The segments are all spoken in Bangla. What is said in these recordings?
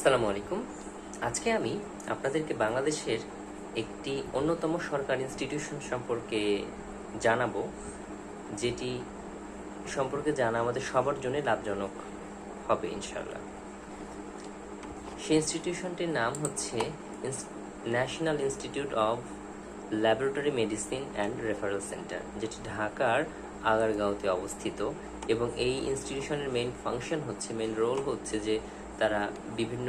আসসালামু আলাইকুম। আজকে আমি আপনাদেরকে বাংলাদেশের একটি অন্যতম সরকারি ইনস্টিটিউশন সম্পর্কে জানাব, যেটি সম্পর্কে জানা আমাদের সবার জন্য লাভজনক হবে ইনশাল্লাহ সেই ইনস্টিটিউশনটির নাম হচ্ছে national institute of laboratory medicine and referral centre, যেটি ঢাকার আগারগাঁওতে অবস্থিত। এবং এই ইনস্টিটিউশনের মেইন ফাংশন হচ্ছে, মেইন রোল হচ্ছে যে তারা বিভিন্ন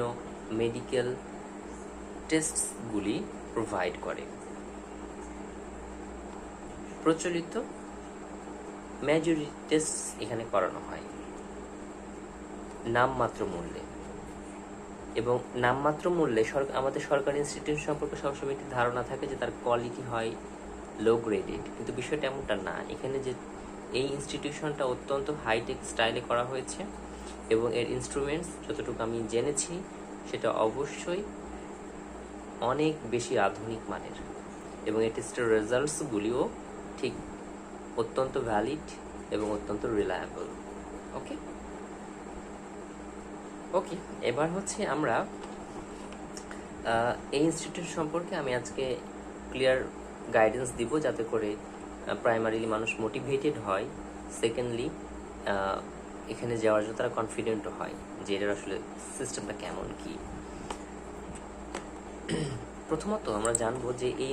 মেডিকেল টেস্টগুলি প্রোভাইড করে। প্রচলিত মেজরিটি টেস্ট এখানে করানো হয়। নামমাত্র মূল্যে। এবং নামমাত্র মূল্যে আমাদের সরকারি ইনস্টিটিউট সম্পর্কে সবসময় একটি ধারণা থাকে যে তার কোয়ালিটি হয় লো গ্রেডেড কিন্তু বিষয়টা এমনটা না। এখানে যে এই ইনস্টিটিউশনটা অত্যন্ত হাইটেক স্টাইলে করা হয়েছে। এবং এর ইনস্ট্রুমেন্টস যতটুকু আমি জেনেছি, সেটা অবশ্যই অনেক বেশি আধুনিক মানের। এবং এই টেস্টের রেজাল্টসগুলিও ঠিক অত্যন্ত ভ্যালিড এবং অত্যন্ত রিলায়েবল ওকে ওকে এবার হচ্ছে আমরা এই ইনস্টিটিউট সম্পর্কে আমি আজকে ক্লিয়ার গাইডেন্স দিব যাতে করে প্রাইমারিলি মানুষ মোটিভেটেড হয়। সেকেন্ডলি এখানে যাওয়ার জন্য তারা কনফিডেন্টও হয় যে এটার আসলে সিস্টেমটা কেমন কি। প্রথমত আমরা জানব যে এই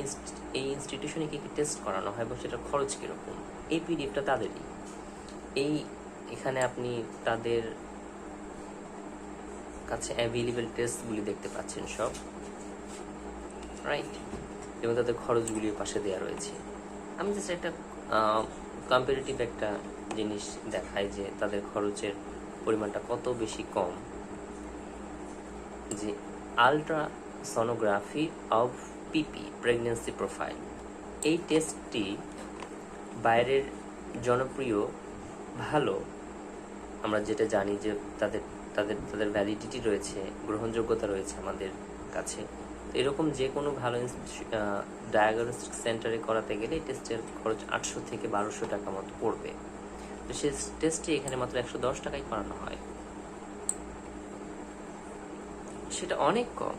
এই ইনস্টিটিউশনে কি কি টেস্ট করানো হয় এবং সেটার খরচ কীরকম। এই পিডিএফটা তাদেরই। এই এখানে আপনি তাদের কাছে অ্যাভেলেবেল টেস্টগুলি দেখতে পাচ্ছেন সব। রাইট এবং তাদের খরচগুলির পাশে দেওয়া রয়েছে। আমি জাস্ট একটা কম্পারেটিভ একটা জিনিস দেখায় যে তাদের খরচের পরিমাণটা কত বেশি কম। যে ultra sonography of PP pregnancy profile এই টেস্টটি বাইরের জনপ্রিয়, ভালো। আমরা যেটা জানি যে তাদের তাদের তাদের ভ্যালিডিটি রয়েছে, গ্রহণযোগ্যতা রয়েছে আমাদের কাছে। এরকম যে কোনো ভালো ডায়াগনস্টিক সেন্টারে করাতে গেলে টেস্টের খরচ আটশো থেকে বারোশো টাকা মতো পড়বে। তো সেই টেস্টটি এখানে মাত্র একশো দশ টাকায় করানো হয়। সেটা অনেক কম।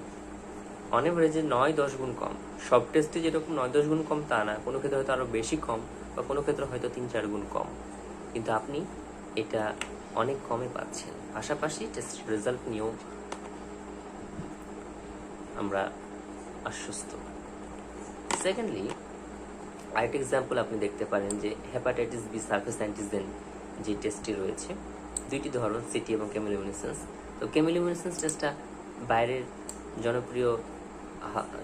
অন এভারেজে নয় দশ গুণ কম। সব টেস্টে যেরকম নয় দশ গুণ কম, তা না। কোনো ক্ষেত্রে হয়তো আরও বেশি কম বা কোনো ক্ষেত্রে হয়তো তিন চার গুণ কম। কিন্তু আপনি এটা অনেক কমে পাচ্ছেন। পাশাপাশি টেস্ট রেজাল্ট নিয়েও আমরা আশ্বস্ত। সেকেন্ডলি আরেকটা এক্সাম্পল আপনি দেখতে পারেন যে হেপাটাইটিস বি সার্ফেস অ্যান্টিজেন যে টেস্টটি রয়েছে, দুইটি ধরন সিটি এবং কেমিলিউমিনেসেন্স তো কেমিলিউমিনেসেন্স টেস্টটা বাইরের জনপ্রিয়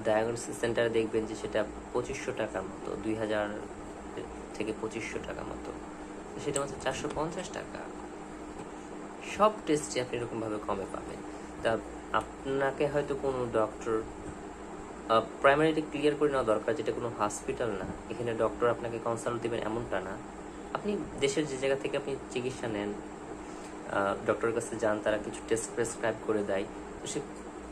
ডায়াগনোসিস সেন্টারে দেখবেন যে সেটা পঁচিশশো টাকার মতো, দুই হাজার থেকে পঁচিশশো টাকা মতো। সেটা মাত্র চারশো পঞ্চাশ টাকা। সব টেস্টই আপনি এরকমভাবে কমে পাবেন। তা আপনাকে হয়তো কোনো ডক্টর প্রাইমারিলি ক্লিয়ার করে নেওয়া দরকার যেটা কোনো হসপিটাল না। এখানে ডক্টর আপনাকে কনসাল্ট দেবেন এমনটা না। আপনি দেশের যে জায়গা থেকে আপনি চিকিৎসা নেন ডক্টরের কাছে যান, তারা কিছু টেস্ট প্রেসক্রাইব করে দেয়। তো সে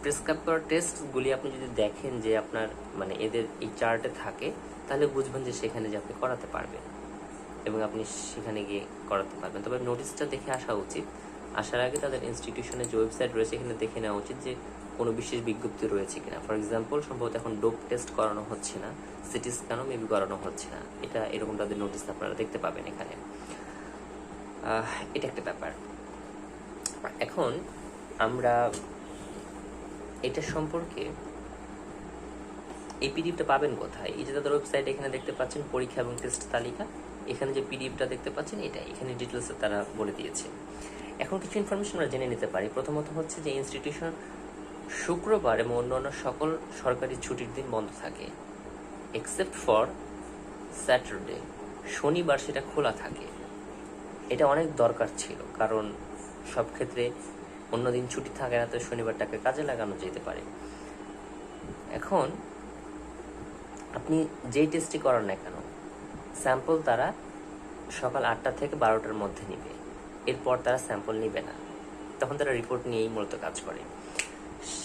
প্রেসক্রাইব করা টেস্টগুলি আপনি যদি দেখেন যে আপনার মানে এদের এই চার্টে থাকে, তাহলে বুঝবেন যে সেখানে যে আপনি করাতে পারবেন এবং আপনি সেখানে গিয়ে করাতে পারবেন। তবে নোটিশটা দেখে আসা উচিত। আসার আগে তাদের ইনস্টিটিউশনের যে ওয়েবসাইট রয়েছে, এখানে দেখে নেওয়া উচিত যে কোনো বিশেষ বিজ্ঞপ্তি রয়েছে কিনা? ফর এক্সাম্পল সম্ভবত এখন ডোপ টেস্ট করানো হচ্ছে না সিটি স্ক্যানও মেবি করানো হচ্ছে না। এটা এরকম তাদের নোটিশ আপনারা দেখতে পাবেন এখানে। এটা একটা ব্যাপার। এখন আমরা এটা সম্পর্কে এই পিডিএফটা পাবেন কোথায়? এই যে তাদের ওয়েবসাইট এখানে দেখতে পাচ্ছেন, পরীক্ষা এবং টেস্ট তালিকা। এখানে যে পিডিএফটা দেখতে পাচ্ছেন এটা এখানে ডিটেলস তারা বলে দিয়েছে। এখন কিছু ইনফরমেশন আমরা জেনে নিতে পারি। প্রথমত হচ্ছে যে ইনস্টিটিউশন শুক্রবার এবং অন্যান্য সকল সরকারি ছুটির দিন বন্ধ থাকে এক্সেপ্ট ফর স্যাটারডে শনিবার সেটা খোলা থাকে। এটা অনেক দরকার ছিল, কারণ সব ক্ষেত্রে অন্যদিন ছুটি থাকে না, তো শনিবারটাকে কাজে লাগানো যেতে পারে। এখন আপনি যেই টেস্টই করান না কেন স্যাম্পল তারা সকাল আটটা থেকে বারোটার মধ্যে নিবে। এরপর তারা স্যাম্পল নিবে না। তখন তারা রিপোর্ট নিয়েই মূলত কাজ করে।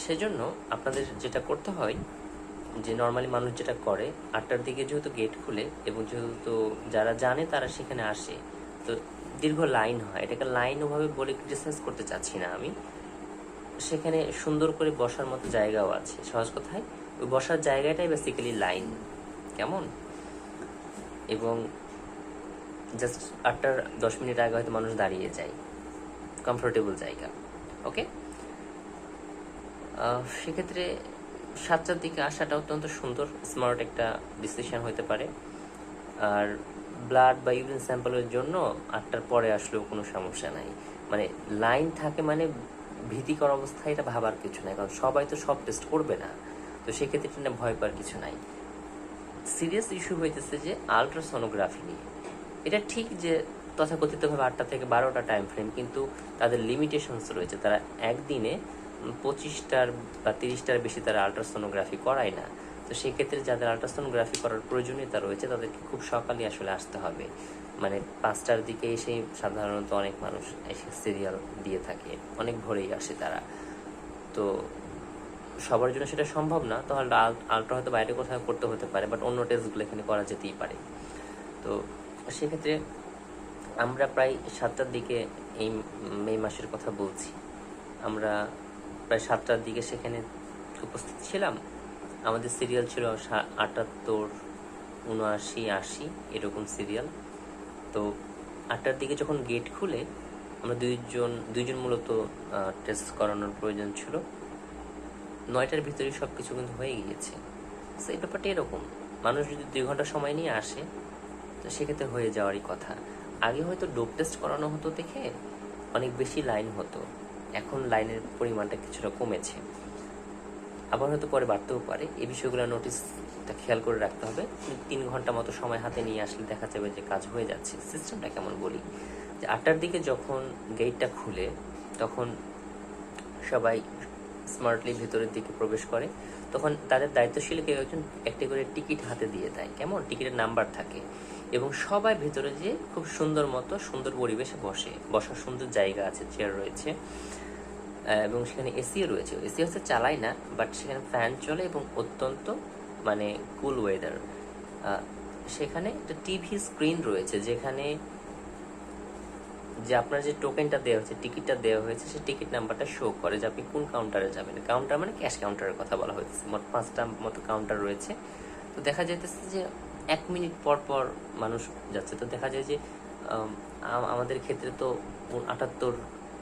সেজন্য আপনাদের যেটা করতে হয়, যে নর্মালি মানুষ যেটা করে, আটটার দিকে যেহেতু গেট খুলে এবং যেহেতু যারা জানে তারা সেখানে আসে, তো দীর্ঘ লাইন হয়। এটাকে লাইন ওভাবে বলে ক্রিটিসাইজ করতে চাচ্ছি না আমি। সেখানে সুন্দর করে বসার মতো জায়গাও আছে। সহজ কথায়, ওই বসার জায়গাটাই বেসিক্যালি লাইন কেমন? এবং জাস্ট আটটার দশ মিনিট আগে হয়তো মানুষ দাঁড়িয়ে যায়। কমফোর্টেবল জায়গা। ওকে সেক্ষেত্রে সাতটার দিকে আসাটা অত্যন্ত সুন্দর স্মার্ট একটা ডিসিশন হতে পারে। আর ব্লাড বা ইউরিন স্যাম্পলের জন্য আটটার পরে আসলেও কোনো সমস্যা নাই। মানে লাইন থাকে মানে ভীতিকর অবস্থায় এটা ভাবার কিছু নাই, কারণ সবাই তো সব টেস্ট করবে না। তো সেক্ষেত্রে ভয় পাওয়ার কিছু নাই। সিরিয়াস ইস্যু হইতেছে যে আলট্রাসোনোগ্রাফি নিয়ে। এটা ঠিক যে তথাকথিতভাবে আটটা থেকে বারোটা টাইম ফ্রেম কিন্তু তাদের লিমিটেশনস রয়েছে। তারা একদিনে পঁচিশটার বা তিরিশটার বেশি তারা আলট্রাসোনোগ্রাফি করায় না। তো সেক্ষেত্রে যাদের আলট্রাসোনোগ্রাফি করার প্রয়োজনীয়তা রয়েছে, তাদেরকে খুব সকালে আসলে আসতে হবে। মানে পাঁচটার দিকে এসে সাধারণত অনেক মানুষ এসে সিরিয়াল দিয়ে থাকে। অনেক ভোরেই আসে তারা। তো সবার জন্য সেটা সম্ভব না। তাহলে আলট্রা হয়তো বাইরে কোথাও করতে হতে পারে বাট অন্য টেস্টগুলো এখানে করা যেতেই পারে। তো সেক্ষেত্রে আমরা প্রায় সাতটার দিকে এই মে মাসের কথা বলছি। আমরা প্রায় সাতটার দিকে সেখানে উপস্থিত ছিলাম। আমাদের সিরিয়াল ছিল আটাত্তর, উনআশি, আশি, এরকম সিরিয়াল তো আটটার দিকে যখন গেট খুলে, আমরা দুইজন দুইজন মূলত টেস্ট করানোর প্রয়োজন ছিল। নয়টার ভিতরে সব কিছু কিন্তু হয়ে গিয়েছে। তো এই ব্যাপারটা এরকম। মানুষ যদি দুই ঘণ্টা সময় নিয়ে আসে, তো সেক্ষেত্রে হয়ে যাওয়ারই কথা। আগে হয়তো ডোপ টেস্ট করানো হতো দেখে অনেক বেশি লাইন হতো। এখন লাইনের পরিমাণটা কিছুটা কমেছে। আবার হয়তো পরে বাড়তেও পারে। এই বিষয়গুলো নোটিসটা খেয়াল করে রাখতে হবে। তিন ঘণ্টা মতো সময় হাতে নিয়ে আসলে দেখা যাবে যে কাজ হয়ে যাচ্ছে। সিস্টেমটা কেমন বলি? যে আটটার দিকে যখন গেটটা খুলে, তখন সবাই স্মার্টলি ভেতরের দিকে প্রবেশ করে। তখন তাদের দায়িত্বশীল কেউ একজন একটি করে টিকিট হাতে দিয়ে দেয়। কেমন? টিকিটের নাম্বার থাকে। এবং সবাই ভেতরে যে খুব সুন্দর মতো সুন্দর পরিবেশে বসে, বসার সুন্দর জায়গা আছে চেয়ার রয়েছে এবং সেখানে এসিও রয়েছে। এসি হচ্ছে চালায় না বাট সেখানে ফ্যান চলে এবং অত্যন্ত মানে কুল ওয়েদার সেখানে একটা টিভি স্ক্রিন রয়েছে, যেখানে যে আপনার যে টোকেনটা দেওয়া হয়েছে টিকিটটা দেওয়া হয়েছে, সেই টিকিট নাম্বারটা শো করে যে আপনি কোন কাউন্টারে যাবেন। কাউন্টার মানে ক্যাশ কাউন্টারের কথা বলা হয়েছে মোট পাঁচটা মতো কাউন্টার রয়েছে। তো দেখা যাইতেছে যে এক মিনিট পর পর মানুষ যাচ্ছে। তো দেখা যায় যে আম, আম- আমাদের ক্ষেত্রে তো আটাত্তর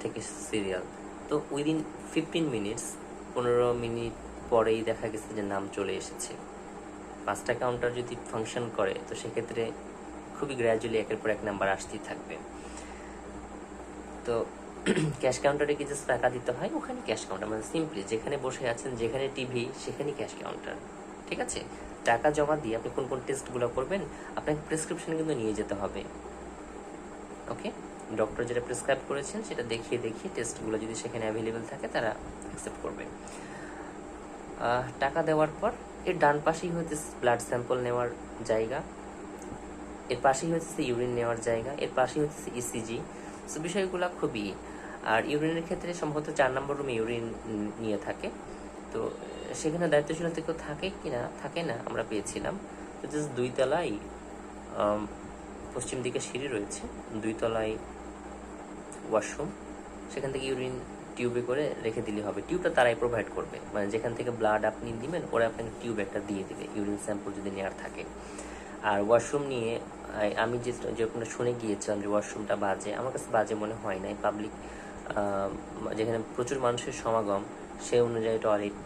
থেকে সিরিয়াল তো উইদিন ফিফটিন মিনিটস পনেরো মিনিট পরেই দেখা গেছে যে নাম চলে এসেছে। পাঁচটা কাউন্টার যদি ফাংশন করে তো সেক্ষেত্রে খুবই গ্র্যাজুয়ালি একের পর এক নাম্বার আসতেই থাকবে। তো ক্যাশ কাউন্টারে কি জাস্ট টাকা দিতে হয়? ওখানে ক্যাশ কাউন্টার মানে সিম্পলি যেখানে বসে আছেন যেখানে টিভি সেখানেই ক্যাশ কাউন্টার ঠিক আছে? টাকা জমা দিয়ে আপনি কোন কোন টেস্টগুলো করবেন, আপনাকে প্রেসক্রিপশন কিন্তু নিয়ে যেতে হবে। ওকে ডক্টর যেটা প্রেসক্রাইব করেছেন, সেটা দেখিয়ে দেখিয়ে টেস্টগুলো যদি সেখানে অ্যাভেলেবেল থাকে, তারা অ্যাকসেপ্ট করবে। টাকা দেওয়ার পর, এর ডান পাশেই হচ্ছে ব্লাড স্যাম্পল নেওয়ার জায়গা। এর পাশেই হচ্ছে ইউরিন নেওয়ার জায়গা। এর পাশেই হচ্ছে ইসিজি সো বিষয়গুলো খুবই, আর ইউরিনের ক্ষেত্রে সম্ভবত চার নম্বর রুমে ইউরিন নিয়ে থাকে। তো সেখানে দায়িত্বশীলতা কেউ থাকে কি না থাকে না, আমরা পেয়েছিলাম। জাস্ট দুই তলায় পশ্চিম দিকে সিঁড়ি রয়েছে, দুই তলায় ওয়াশরুম সেখান থেকে ইউরিন টিউবে করে রেখে দিলে হবে। টিউবটা তারাই প্রোভাইড করবে। মানে যেখান থেকে ব্লাড আপনি দিবেন, ওরা আপনাকে টিউব একটা দিয়ে দেবে ইউরিন স্যাম্পল যদি নেওয়ার থাকে। আর ওয়াশরুম নিয়ে আমি যে, যখন শুনে গিয়েছিলাম যে ওয়াশরুমটা বাজে, আমার কাছে বাজে মনে হয় নাই। পাবলিক যেখানে প্রচুর মানুষের সমাগম সেই অনুযায়ী টয়লেট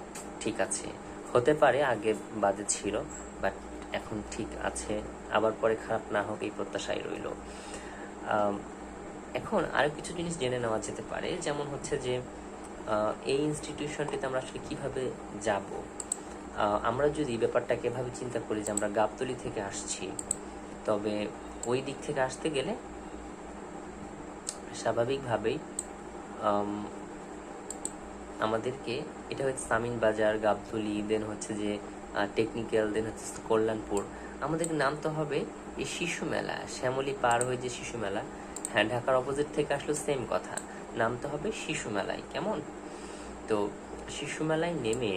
ঠিক আছে। হতে পারে আগে বাজে ছিল বাট এখন ঠিক আছে। আবার পরে খারাপ না হোক, এই প্রত্যাশাই রইল। এখন আরও কিছু জিনিস জেনে নেওয়া যেতে পারে, যেমন হচ্ছে যে এই ইনস্টিটিউশনটিতে আমরা আসলে কীভাবে যাব? আমরা যদি ব্যাপারটাকে এভাবে চিন্তা করি যে আমরা গাবতলি থেকে আসছি, তবে ওই দিক থেকে আসতে গেলে স্বাভাবিকভাবেই আমাদেরকে, এটা হচ্ছে সামিন বাজার, গাবতলি দেন হচ্ছে যে টেকনিক্যাল দেন হচ্ছে কল্যাণপুর। আমাদেরকে নামতে হবে এই শিশু মেলা, শ্যামলী পার হয়ে যে শিশু মেলা। হ্যাঁ ঢাকার অপোজিট থেকে আসলো সেম কথা। নামতে হবে শিশু মেলায়, কেমন? তো শিশু মেলায় নেমে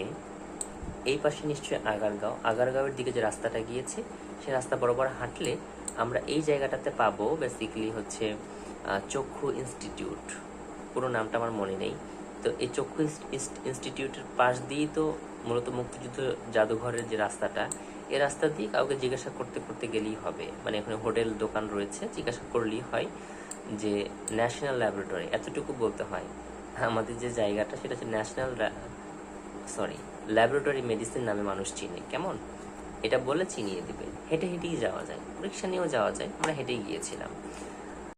এই পাশে নিশ্চয়ই আগারগাঁও। আগারগাঁওয়ের দিকে যে রাস্তাটা গিয়েছে, সে রাস্তা বরাবর হাঁটলে আমরা এই জায়গাটাতে পাবো বেসিক্যালি হচ্ছে চক্ষু ইনস্টিটিউট পুরো নামটা আমার মনে নেই। তো এই চক্ষু ইনস- ইনস- ইনস্টিটিউটের পাশ দিয়েই তো মূলত মুক্তিযুদ্ধ জাদুঘরের যে রাস্তাটা এ রাস্তা দিয়ে কাউকে জিজ্ঞাসা করতে করতে গেলেই হবে। মানে এখানে হোটেল, দোকান রয়েছে, জিজ্ঞাসা করলেই হয় যে ন্যাশনাল ল্যাবরেটরি, এতটুকু বলতে হয়। আমাদের যে জায়গাটা সেটা হচ্ছে ন্যাশনাল সরি, ল্যাবরেটরি মেডিসিন নামে মানুষ চিনে। কেমন? এটা বলে চিনিয়ে দেবে। হেঁটে হেঁটেই যাওয়া যায়। রিক্সা নিয়েও যাওয়া যায়। আমরা হেঁটেই গিয়েছিলাম।